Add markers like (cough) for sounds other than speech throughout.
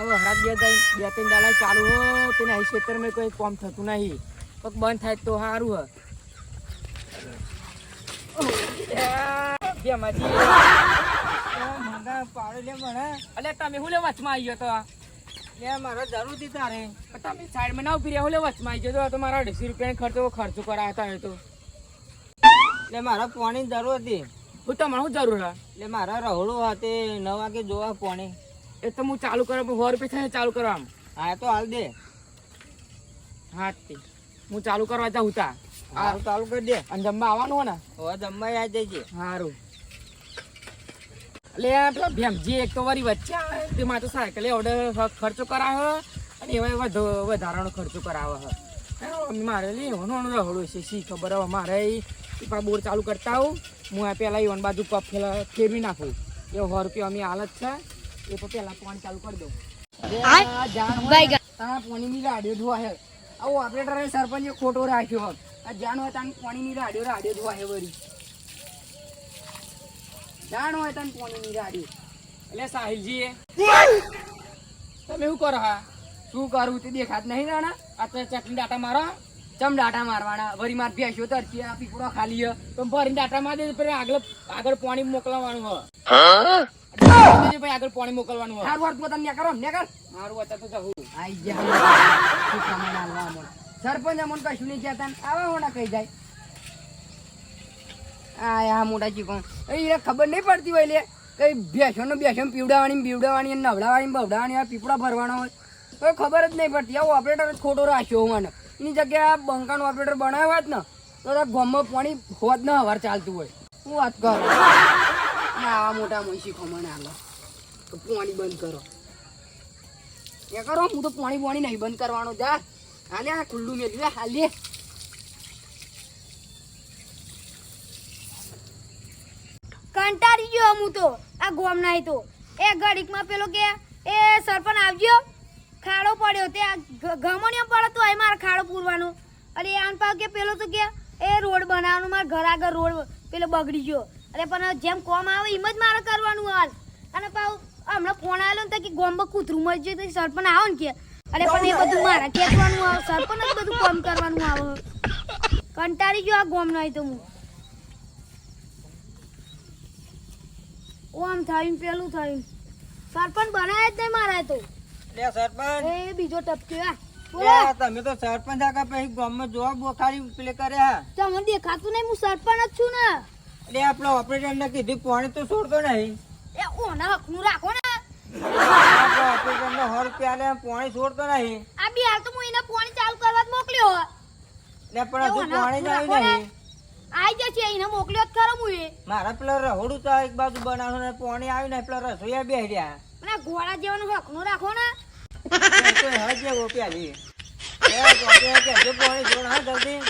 હવે હરાજ બે બે ત્રણ દાડા ચાલુ હો તેના ક્ષેત્રમાં કોઈ કામ થતું નહીં. પગ બંધ થાય તો સારું હ. અલે તમે હું લે વચમાં આવી ગયો તો? લે મારો જરૂર હતી તારે. તમે સાઈડમાં ના ઊભી રહ્યા હું લે વચમાં આવી ગયો તો? મારા અઢીસો રૂપિયાનો ખર્ચો ખર્ચો કરાવતા હોય તો. લે મારા પાણી જરૂર હતી. હું તમારે શું જરૂર હા? એટલે મારા રહોડું hatte નવ વાગે જોવા પાણી. એ તો હું ચાલુ કરવા સો રૂપિયા થાય ચાલુ કરવા આમ હા તો હાલ દે. હા તે. હું ચાલુ કરવા જાઉં તા. હારું ચાલુ કરી દે. અને જમવા આવવાનું હો ને? હવે જમવા આવી જજે સારું એટલે પેલા ભેમજી એક તો વારી વચ્ચે આવે. તે માં તો સાયકલે ઓર્ડર ખર્ચો કરાવે અને એવા વધુ વધારાનો ખર્ચો કરાવે હે. હવે મારે લેવાનું રહોડું છે. શી ખબર હવે મારે પણ બોર ચાલુ કરતા આવું. હું આ પેલા ઈવન બાજુ કપ ફેરવી નાખું. એ સો રૂપિયા અમે હાલત છે. એ તો પેલા પાણી ચાલુ કરી દઉં. તારા પાણીની રાડીઓ ધોવા હે. આવું ઓપરેટરે સરપંચે ખોટો રાખ્યો હોત. આ જાણ હોય તાન પાણીની રાડીઓ રાડીઓ ધોવા હે વળી. જાણ હોય તને પાણીની રાડી એટલે સાહિલજી એ તમે શું કરો હા? શું કરું તે દેખાત નહીં રાણા? આ તો ચટણી ડાટા મારો ચમ ડાટા મારવાના? વરી માર ભેસ્યો તરતી આ પીપળો ખાલી હે. તો ભરી ડાટા માર દે પછી આગળ આગળ પાણી મોકલવાનું હો. ભાઈ આગળ પાણી મોકલવાનું હો. હારું વાર પોતાને ન્યા કરો ને કર. મારું વચ્ચે તો જવું. આઈ જા શું આલવા. સરપંચ અમન કશું નહીં કહેતા આવા હોના કહી જાય. આ યા મોટા ચીકણ એ ખબર નહીં પડતી હોય લે કઈ ભેંસો નો ભેંસો પીવડાવવાની પીવડાવવાની નવડાવાની નવડાવવાની બવડાવવાની આ પીપળા ભરવાના હોય. કોઈ ખબર જ નહીં પડતી. આવો ઓપરેટર ખોટો રાખ્યો મને. એની જગ્યાએ બંકાનો ઓપરેટર બનાવ્યો હોત ને, તો ગામમાં પાણી હોત ને હવાર ચાલતું હોય. હું વાત કરું. આવા મોટા મોસી ખમણ આલો તો પાણી બંધ કરો. એ કરો, હું તો પાણી પાણી નહીં બંધ કરવાનો જા. હાલે, આ ખુલ્લું મેલ્યું હાલે. કંટાળી ગયો હું તો, આ ગોમ નાય તો. એ ઘડીકમાં પેલો કે, એ સરપંચ આવજો. ખાડો પડ્યો. તે ગમણીઓ પડે તો એ મારે ખાડો પૂરવાનો. અરે આન પાવ કે પેલો તો કે, એ રોડ બનાવવાનો, મારા ઘર આગળ રોડ પેલો બગડી ગયો. અરે પણ જેમ કોમ આવે એમ જ મારે કરવાનું હાલ. અને પાવ હમણાં ફોન આવેલો ને કે ગોમ્બ કૂતરું મરી ગયું તો સરપંચ આવો ને કે, અરે પણ એ બધું મારે ખેંચવાનું આવે, સરપંચ જ બધું કામ કરવાનું આવે. કંટાળી ગયો આ ગોમ નહીં તો હું. ઓ આમ થયું પેલું થયું સરપંચ બનાવે જ નહીં મારા તો. લે સરપંચ. એ બીજો ટપક્યો આ. તમે તો સરપંચ આગા પછી ગામમાં જોવા બોખાડી પેલે કર્યા. તમને દેખાતું નહીં હું સરપંચ જ છું ને. એટલે આપણો ઓપરેટર ને કીધું પાણી તો છોડતો નહીં. એ ઓના હકનું રાખો ને. ઓપરેટર ને સો પ્યાલે પાણી છોડતો નહીં. આ બી હાલ તો હું એને પાણી ચાલુ કરવા જ મોકલ્યો ને પણ હજુ પાણી જ રાખો આવ્યું ને. નહીં. આઈ જશે એને મોકલ્યો જ ખરો હું એ મારા પેલા રહોડું તો એક બાજુ બનાવો ને પાણી આવ્યું ને પેલા રસોઈયા બે રહ્યા અને ઘોડા જેવાનું હકનું રાખો ને. તો હજે ગોપ્યા જી એ ગોપ્યા કે હજુ પાણી જોડ હા જલ્દી.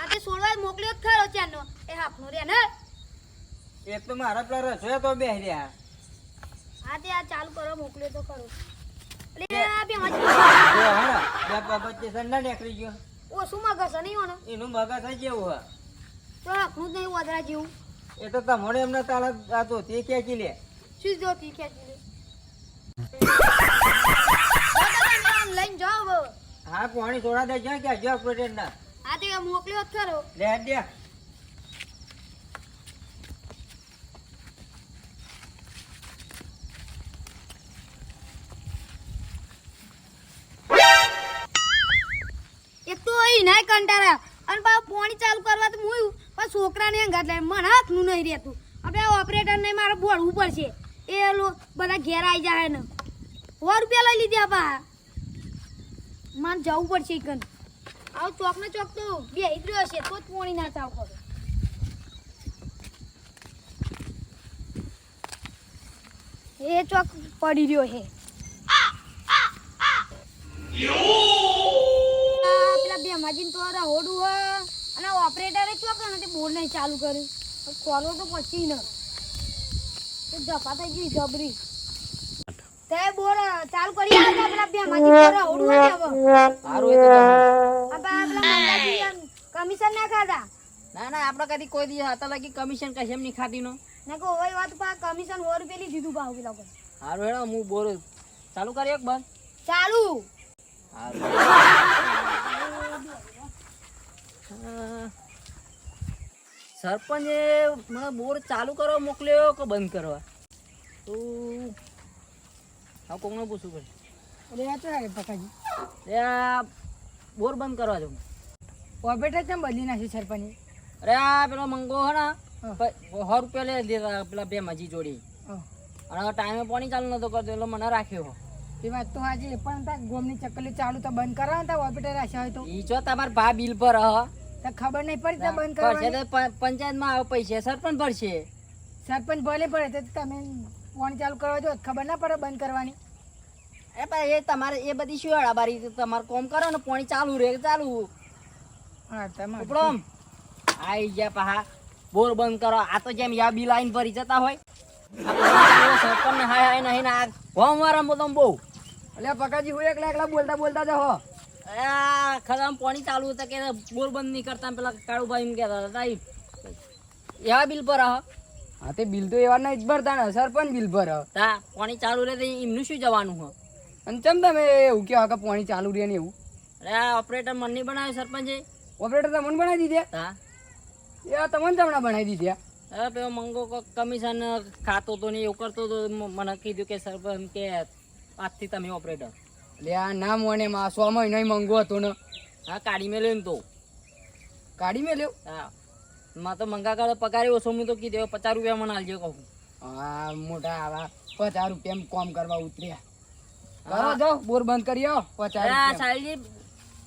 આ તે સોળવા મોકલ્યો જ ખરો ચાનો એ હકનું રે ને. એક તો મારા પેલા રસોઈયા તો બે રહ્યા આ તે આ ચાલુ કરો મોકલ્યો તો ખરો. બે. પગથિયે સંડા નીકળી ગયો. ઓ મગજ છે નહીં ઓને એનું મગજ જેવું હા. તો હકનું જ નહીં જેવું. એ તો તમારે એમને તારા આ તો તે ખેંચી લે. શું જોતી ખેંચી લે? લઈને જાઓ. હા પાણી છોડા દે છે કે હજુ ઓપરેટર ના. આ તે મોકલ્યો ખરો. લે દે. એક તો અહીં નાય કંટાળા અને પાછું પાણી ચાલુ કરવા તો હું પણ છોકરાને અંગાત લાવી મને હાથનું નહીં રહેતું. આપણે ઓપરેટરને મારે બોલવું પડશે. એ લો, બધા ઘેર આવી જાય ને. સો રૂપિયા લઈ લીધા પા મારે જવું પડશે કન આવું ચોક ને ચોક તો બે રહ્યો હશે તો જ પોણી ના ચાવ કરો એ ચોક પડી રહ્યો છે. પેલા બે માજીન તો હોડું હ. અને ઓપરેટરે ચોક ને તે બોર્ડ નહીં ચાલુ કર્યું. ખોલો તો પછી ન. જપા થઈ ગઈ જબરી. તે બોર ચાલુ કરી આવતા પેલા બે માજીન બોર રહોડું હે સારું એ તો આપા પેલા કમિશન ના ખાધા. ના ના આપણે કદી કોઈ દી હતા લાગી કમિશન કશે એમ નહીં ખાતી નો. ના કહો ઓય વાત પા કમિશન સો રૂપિયા દીધું પા પેલા કોઈ સારું હેડો હું બોર ચાલુ કરી એક બસ ચાલુ. (laughs) સરપંચે મને બોર ચાલુ કરવા મોકલ્યો કે બંધ કરવા? તો હા કોકને પૂછવું પડે. અરે આ તો રે પકાજી આ બોર બંધ કરવા જાઉં ઓપરેટર કેમ બદલી નાખી સરપંચ? અરે આ પેલો મંગો હે ને સો રૂપિયા લે દેતા પેલા બે મજી જોડી અને ટાઈમે પાણી ચાલુ નતો કરતો એટલે મને રાખ્યો. એ વાત તો હાજી પણ તા ગોમની ચકલી ચાલુ તો બંધ કરાવો તા રાખ્યા હોય તો? ઈ જો તમાર ભા બિલ પર હ તો ખબર નહીં પડી તો બંધ કરવા કરવાની. તો પ- પંચાયતમાં આવે પૈસા સરપંચ ભરશે. સરપંચ ભલે પડે તો તમે ફોન ચાલુ કરવા જો ખબર ના પડે બંધ કરવાની. એ પણ એ તમારે એ બધી શું હળાબારી તમારે કોમ કરો ને પાણી ચાલુ રહે ચાલુ? હા તમારે ઉપડોમ આઈ ગયા પાહા. બોર બંધ કરો. આ તો જેમ યા બિલ આઈને ભરી જતા હોય. સરપંચ હાય હાય નહીં ને હોમ વાળા તમે બહુ એટલે પકાજી હું એકલા એકલા બોલતા બોલતા જાહો હો. આ ખરા પાણી ચાલુ હતા કે બોર બંધ નહીં કરતા પેલા કાળુભાઈ એમ કહેતા હતા તાઈ. એવા બિલ પર હા. હા તે બિલ તો એવા નહીં જ ભરતા ને સરપંચ બિલ ભર તા પાણી ચાલુ રહે તો એમનું શું જવાનું હ? અને ચમ તમે એવું કહેવા કે પાણી ચાલુ રહે ને એવું? અરે ઓપરેટર મન નહીં બનાવ્યો સરપંચે? ઓપરેટર તમને બનાવી દીધા? તા. એ તમને તમને બનાવી દીધા? હવે પેલો મંગો કમિશન ખાતો તો ને એવું કરતો તો મને કીધું કે સરપંચ કે આજથી તમે ઓપરેટર એટલે આ નામ મને માં સો મહિનો મંગો હતો ને. હા કાઢી મેલ્યો ને તો. કાઢી મેલ્યો હા. માં તો મંગા કાઢો પગારે ઓછો હું તો કીધું પચાસ રૂપિયા મને આલજો કહું. હા મોટા આવા પચાસ રૂપિયા કોમ કરવા ઉતર્યા. કરો જાઓ બોર બંધ કરી આવો પચાસ સાહેબજી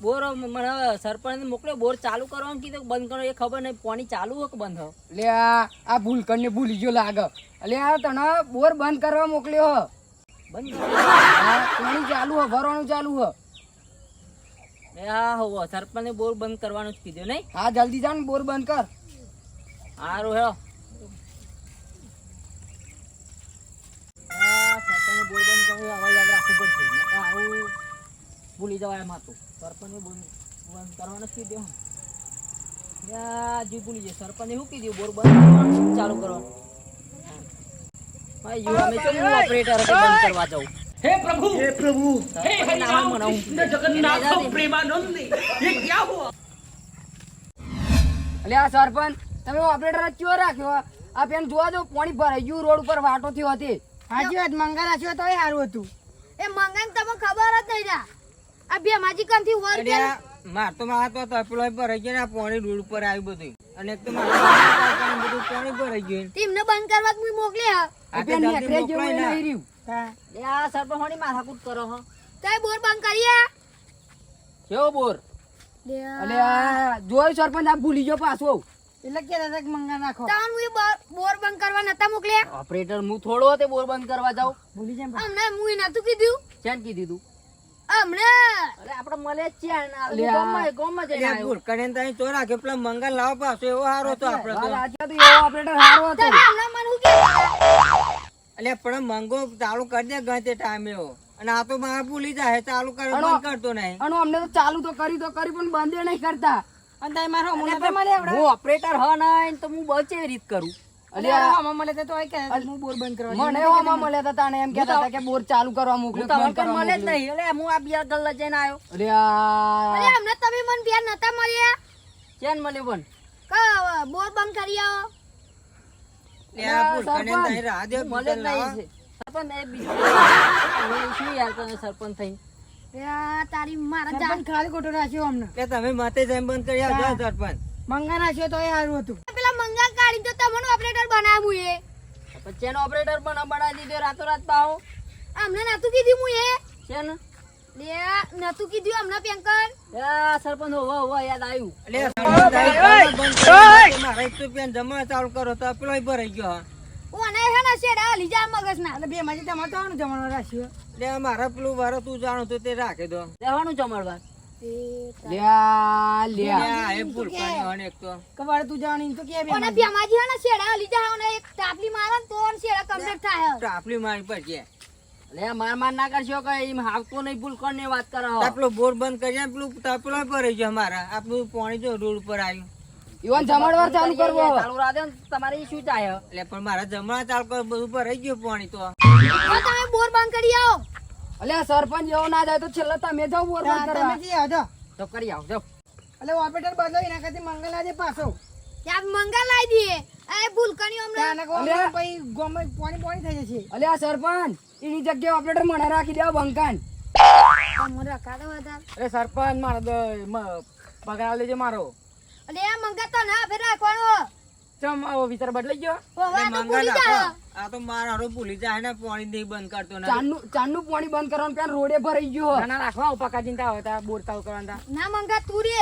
બોર મને સરપંચ મોકલ્યો બોર ચાલુ કરવાનું કીધું બંધ કરો એ ખબર નહીં પાણી ચાલુ હોય કે બંધ લે આ આ ને ભૂલી ગયો લાગે. એટલે આ તને બોર બંધ કરવા મોકલ્યો બંધ. પાણી ચાલુ હ ભરવાનું ચાલુ હ. હા હોવો સરપંચે બોર બંધ કરવાનું જ કીધું નહીં? હા જલ્દી જા ને બોર બંધ કર. સારું હેલો બોર બંધ કરવું હવે યાદ રાખવું પડશે. આવું ભૂલી જવાય એમાં હતું સરપંચે બોર બંધ કરવાનું જ કીધું. યા જી ભૂલી જાય સરપંચે શું કીધું? બોર બંધ ચાલુ કરવાનું? સરપંચ તમે ઓપરેટર ક્યો રાખ્યો? આ પેન જોવા દો પાણી ભરાઈ ગયું રોડ ઉપર વાટો થયો હતી. હાજી વાત મંગા રાખ્યો તો સારું હતું. એ મંગાને તમે ખબર જ નહીં આ બે માજી કાંથી વર્ગ માર તો મારા તો તપેલો ભરાઈ ગયો ને પાણી રોડ ઉપર આવ્યું બધું અને એક તો મારા બધું પાણી ભરાઈ ગયું તેમને બંધ કરવા જ મોકલી હા. આ જેવું સરપંચ હોની માથાકૂટ કરો હો. તઈ બોર બંધ કરીએ? કેવો બોર? એટલે જોયું સરપંચ આ ભૂલી ગયો પાછો. એટલે કે મંગા નાખો. બોર બંધ કરવા નતા મોકલ્યા? ઓપરેટર હું થોડો તે બોર બંધ કરવા જાઉં. ભૂલી જાય અમને મુઈ નતું કીધું. ચેન કીધું તું? અમને અરે આપણે મળે. ઓપરેટર હતો તમે મને હું પણ મંગો ચાલુ કરી દે ગઈ તે ટાઈમે એવો. અને આ તો મારા ભૂલી જાય ચાલુ કરે બંધ કરતો નહીં. અને અમને તો ચાલુ તો કરી તો કરી પણ બંધ નહીં કરતા. અને મારો ઓપરેટર હ નહીં તો હું બચે રીત કરું. બોર બંધ કરી આવો. તારી મારા ખાલી ખોટો રાખ્યો અમને. તમે માથે જઈને બંધ કરી આવજો સરપંચ. મંગા રાખ્યો તો એ સારું હતું. પેલા મંગા કાઢી તો તમને ઓપરેટર બનાવું એ. પછી એનો ઓપરેટર પણ બનાવી દીધો રાતોરાત પાહો અમને નતું કીધું હું એ છે લે નતું કીધું અમને પેંકર સરપંચ હોવા હોવા યાદ આવ્યું. એટલે સરપંચ તારી ચાલુ બંધ કરી દે. મારા એક રૂપિયાનો જમા ચાલુ કરો તો પેલો ભરાઈ ગયો હા. ઓને હે ને શેડા લીજા મગજ ના બે માજી તમારે જમવાનો રાખ્યો એટલે મારા પેલું વારો તું જાણો તો તે રાખી દો. જવાનું જમણવાર. લ્યા લ્યા. એ ભૂલ કરી અને તો. કવાડ તું જાણી તો કે ઓને ભેમાજી હે ને શેડા લીજા ઓને એક તાપલી મારે તો ઓને શેડા કમ્પ્લીટ થાય ટાપલી મારી પર છે લે માર માર ના કરશો કે એમ હાવતો નહીં ભૂલ કરીને વાત કરો આપણો બોર બંધ કરી પેલું પેલો ભરાઈ ગયો મારા આ પેલું પાણી જો રોડ ઉપર આવ્યું. ઈવન જમણવાર ચાલુ કરવો ચાલુ તમારે શું ચાહે એટલે પણ મારા જમણા ચાલુ ઉપર રહી ભરાઈ ગયું પાણી તો. તો તમે બોર બંધ કરી આવો. અલ્યા સરપંચ એવો ના જાય તો છેલ્લે તમે જાવ બોર બંધ તમે કરવા. આવજો. તો કરી આવજો. એટલે ઓપરેટર બદલો એના કરતી મંગલ આજે પાછો. ત્યાં મંગલ આવી દઈએ એ ભૂલકણી હમણાં. પછી ગમે પાણી પાણી થઈ જશે. અલ્યા સરપંચ એની જગ્યાએ ઓપરેટર મને રાખી દેવા બંકાન. અરે સરપંચ મારો દ- પગાર લેજો મારો. અલે આ મંગા તો ના ફેર રાખવાનો. ચમ આવો વિચાર બદલાઈ ગયો. આ તો મારા હારો ભૂલી જાય ને પાણી નહીં બંધ કરતો ને. ચાંદનું ચાંદનું પાણી બંધ કરવાનું રોડે ભરાઈ ગયો. ના રાખવા પકા ચિંતા આવે તા બોર તાવ કરવાના ના મંગા તું રે.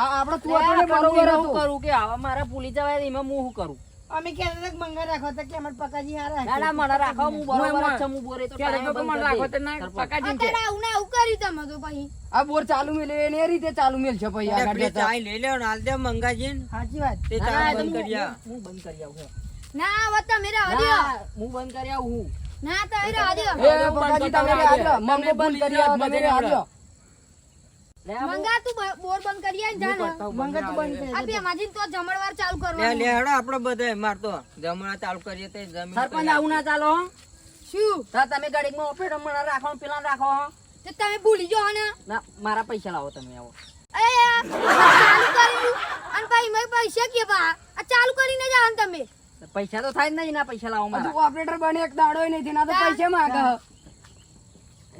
આ આપણે તું બરોબર કરું કે આવા મારા ભૂલી જવાય એમાં હું શું કરું? અમે ક્યારે કે રાખો તો કે અમાર પકાજી હારા ના ના મને રાખો હું બરોબર છે હું- બોરે તો ક્યારે તો મને રાખો તો ના પકાજી સરપંચ. અત્યારે આવું ને આવું કર્યું તમે તો પછી. આ બોર ચાલુ મેલે એને એ રીતે ચાલુ મેલ છે ભાઈ આ ગાડી. ચાય લઈ લેવો હાલ દે મંગાજી સાચી વાત. તે ના, ના, ચા એ તો બંધ કરી આ. હું બંધ કરી આવું ના હવે મેરા દ્યો. હું બંધ કરી આવું હું. ના તો રહેવા દ્યો. એ પકાજી તમે આજો મંગો બંધ કરી લે આ હું- મંગા તું બોર બંધ કરી જા મંગા તું બંધ કરી આ માજી તો જમણવાર ચાલુ કરવાનું. લે હેડો આપણે બધા મારતો જમણા ચાલુ કરીએ તે જમીન સરપંચ આવું ના ચાલો શું? તો તમે ગાડીમાં ઓપરેટર મને રાખો પેલા રાખો હો. તમે ભૂલી જાઓ ને. ના મારા પૈસા લાવો તમે આવો. એ ચાલુ કર્યું અને પછી મેં પૈસા કે બા આ ચાલુ કરીને જાવ ને તમે. પૈસા તો થાય જ નહીં ના પૈસા લાવો મારા. ઓપરેટર બને એક દાડો નથી ના તો પૈસા માંગે.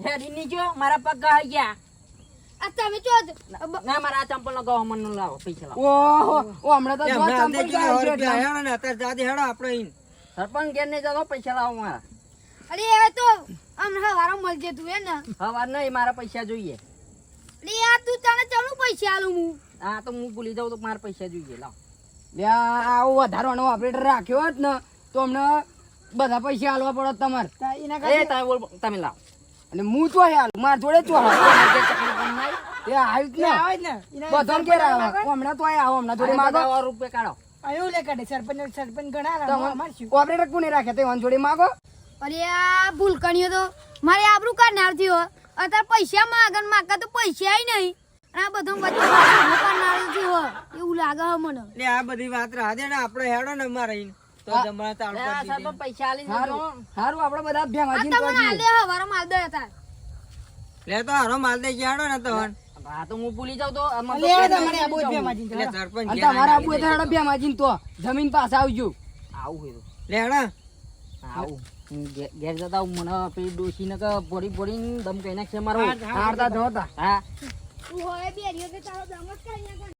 હેડી નીચો મારા પગ ગયા. આ તમે ચો ના મારા આ ચંપલ નો ગહમણ લાવો પૈસા લાવો. ઓહો ઓ હમણાં તો જો ચંપલ આપણે છે એટલે. હેડો ને અત્યારે જાતે હેડો આપણે ઈન. સરપંચ ઘેર નહીં જતો પૈસા લાવો મારા. અરે એ તો હમણાં હવારો મળજે તું હે ને? હવાર નહીં મારા પૈસા જોઈએ. અરે આ તું તને ચણું પૈસા આલું હું? હા તો હું ભૂલી જાઉં તો મારા પૈસા જોઈએ લાવ. લે આ આવો વધારવાનો ઓપરેટર રાખ્યો હોત ને તો હમણાં બધા પૈસા આલવા પડે તમારે. તા એના એ કરતા- તમે લાવ. અને હું તો હાલ મારા જોડે એ (laughs) આવ્યું જ લે, ને. આવે જ ને. બધા ઘેર આવે. હમણાં તો આવો હમણાં જોડે માગો. રૂપિયા કાઢો. આયું લે કાઢે સરપંચ સરપંચ ઘણા આવે. તમે અમારે શું? ઓપરેટર કોને રાખે તે વાન જોડે માગો? અરે આ ભૂલકણીઓ તો મારે આબરૂ કાઢનાર થયો અત્યારે પૈસા માગન માગા તો પૈસા નહીં. આ બધો એવું લાગે મને. લે આ બધી વાત રાહ ને આપણે હેડો ને મારે. તો જમણા પૈસા આલી હારું આપણે બધા આ ભેમાજીન તમને હાલ હવારો માલ દે લે તો હારો માલ દે હેડો ને તો હા તો હું ભૂલી જાઉં તો તમારે બે આ અને આબુ હેડો ભેમાજીન તો. જમીન પાસે આવજો. આવું હોય લે હેડો. આવું. ઘેર જતા મને પેલી ડોશીને કે ભોળી ભોળીને દમ કઈ નાખશે મારો. હારતા જોતા હા. તું હોય બેરીઓ કે તારો દમ જ કરી. નાખે